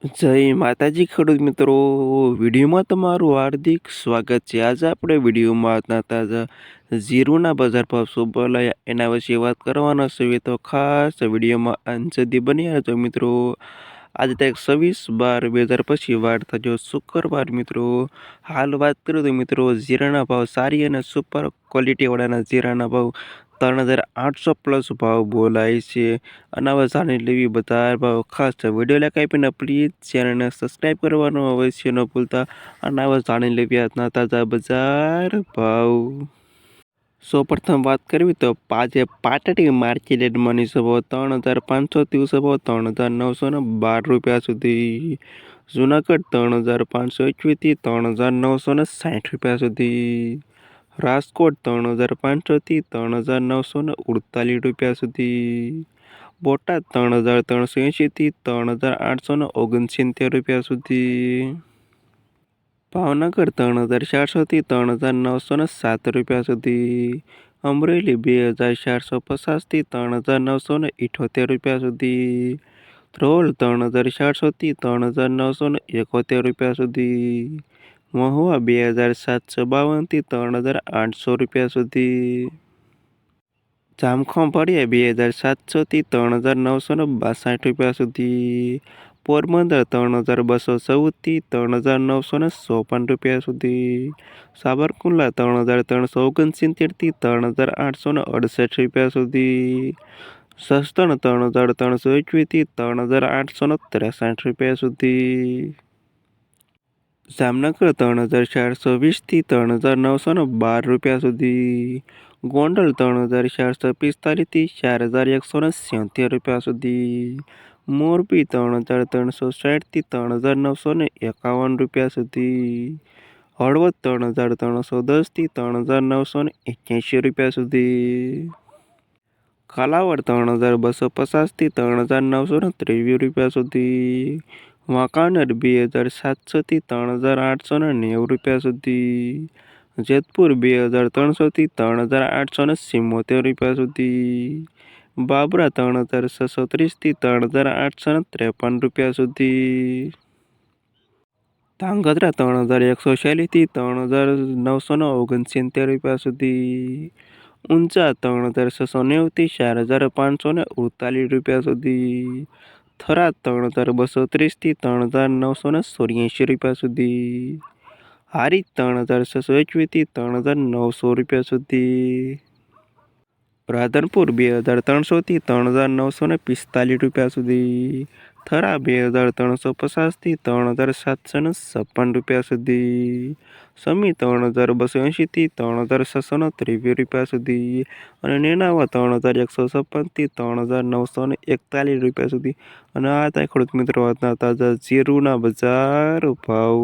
જય માતાજી ખેડૂત મિત્રો. વિડીયોમાં તમારું હાર્દિક સ્વાગત છે. આજે આપણે વિડીયોમાં તાજા જીરુના બજાર ભાવ શું બોલાયા એના વિશે વાત કરવાના છે. તો ખાસ વિડીયોમાં અંત સુધી બની રહેજો મિત્રો. આજે તારીખ છવ્વીસ બાર બે હજાર પછી વાર થજો શુક્રવાર મિત્રો. હાલ વાત કરું તો મિત્રો, જીરાના ભાવ સારી અને સુપર ક્વોલિટીવાળાના જીરાના ભાવ ત્રણ હજાર આઠસો પ્લસ ભાવ બોલાય છે. અને હવે જાણી લેવી બધા ભાવ. ખાસ વીડિયો લાઈક આપીને પ્લીઝ ચેનલને સબસ્ક્રાઈબ કરવાનું અવશ્ય ન ભૂલતા. અને હવે જાણી લેવી આજના તાજા બજાર ભાવ. સૌ પ્રથમ વાત કરવી તો આજે પાટડી માર્કેટ મની સભો ત્રણ હજાર પાંચસોથી સભો ત્રણ હજાર નવસો ને બાર રૂપિયા સુધી. જુનાગઢ ત્રણ હજાર પાંચસો એકવીસથી ત્રણ હજાર નવસો ને સાઠ રૂપિયા સુધી. રાજકોટ ત્રણ હજાર પાંચસોથી ત્રણ હજાર નવસો ને અડતાલીસ રૂપિયા સુધી. બોટાદ ત્રણ હજાર ત્રણસો એંશીથી ત્રણ હજાર આઠસો ને ઓગણસિત્તેર રૂપિયા સુધી. ભાવનગર ત્રણ હજાર ચારસોથી ત્રણ હજાર નવસો ને સાત રૂપિયા સુધી. અમરેલી બે હજાર ચારસો પચાસથી ત્રણ હજાર નવસો ને ઇઠોતેર રૂપિયા સુધી. ધ્રોલ ત્રણ હજાર ચારસોથી ત્રણ હજાર નવસો ને એકોતેર રૂપિયા સુધી. મહુવા બે હજાર સાતસો બાવનથી ત્રણ હજાર આઠસો રૂપિયા સુધી. જામખંભાળિયા બે હજાર સાતસોથી ત્રણ હજાર નવસો ને બાસઠ રૂપિયા સુધી. પોરબંદર ત્રણ હજાર બસો ચૌદથી ત્રણ હજાર નવસો ને ચોપન રૂપિયા સુધી. સાબરકુંડલા ત્રણ હજાર ત્રણસો ઓગણસિત્તેરથી ત્રણ હજાર આઠસો ને અડસઠ રૂપિયા સુધી. સસ્તણ ત્રણ હજાર ત્રણસો એકવીસથી ત્રણ હજાર આઠસો ને ત્રેસઠ રૂપિયા સુધી. જામનગર ત્રણ હજાર ચારસો વીસથી ત્રણ હજાર નવસો ને બાર રૂપિયા સુધી. ગોંડલ ત્રણ હજાર ચારસો પિસ્તાલીસથી ચાર હજાર એકસો ને સિત્તેર રૂપિયા સુધી. મોરબી ત્રણ હજાર ત્રણસો સાઠથી ત્રણ હજાર નવસો ને એકાવન રૂપિયા સુધી. હળવદ ત્રણ હજાર ત્રણસો દસથી ત્રણ હજાર નવસો ને એક્યાસી રૂપિયા સુધી. કાલાવડ ત્રણ હજાર બસો પચાસથી ત્રણ હજાર નવસો ને ત્રેવીસ રૂપિયા સુધી. વાંકાનેર બે હજાર સાતસોથી ત્રણ હજાર આઠસો ને નેવું રૂપિયા સુધી. જેતપુર બે હજાર ત્રણસોથી ત્રણ હજાર આઠસો ને સિત્તોતેર રૂપિયા સુધી. બાબરા ત્રણ હજાર છસો ત્રીસથી ત્રણ હજાર આઠસો ને ત્રેપન રૂપિયા સુધી. ધાંગધ્રા ત્રણ હજાર એકસો ચાલીસથી ત્રણ હજાર નવસો ને ઓગણસિત્તેર રૂપિયા સુધી. ઊંચા ત્રણ હજાર છસો નેવુંથી ચાર હજાર પાંચસો ને અડતાલીસ રૂપિયા સુધી. થરાદ ત્રણ હજાર બસો ત્રીસથી ત્રણ હજાર નવસો ને ચોર્યાસી રૂપિયા સુધી. હારી ત્રણ હજાર છસો એકવીસથી ત્રણ હજાર નવસો રૂપિયા સુધી. રાધનપુર બે હજાર ત્રણસોથી ત્રણ હજાર નવસો ને પિસ્તાલીસ રૂપિયા સુધી. થરા બે હજાર ત્રણસો પચાસથી ત્રણ હજાર સાતસો ને છપ્પન રૂપિયા સુધી. સમી ત્રણ હજાર બસો એંશીથી ત્રણ હજાર છસો ને ત્રેવીસ રૂપિયા સુધી. અને નેનાવા ત્રણ હજાર એકસો છપ્પનથી ત્રણ હજાર નવસો ને એકતાલીસ રૂપિયા સુધી. અને આ હતા ખેડૂત મિત્રો, આજના તાજા જીરુના બજાર ભાવ.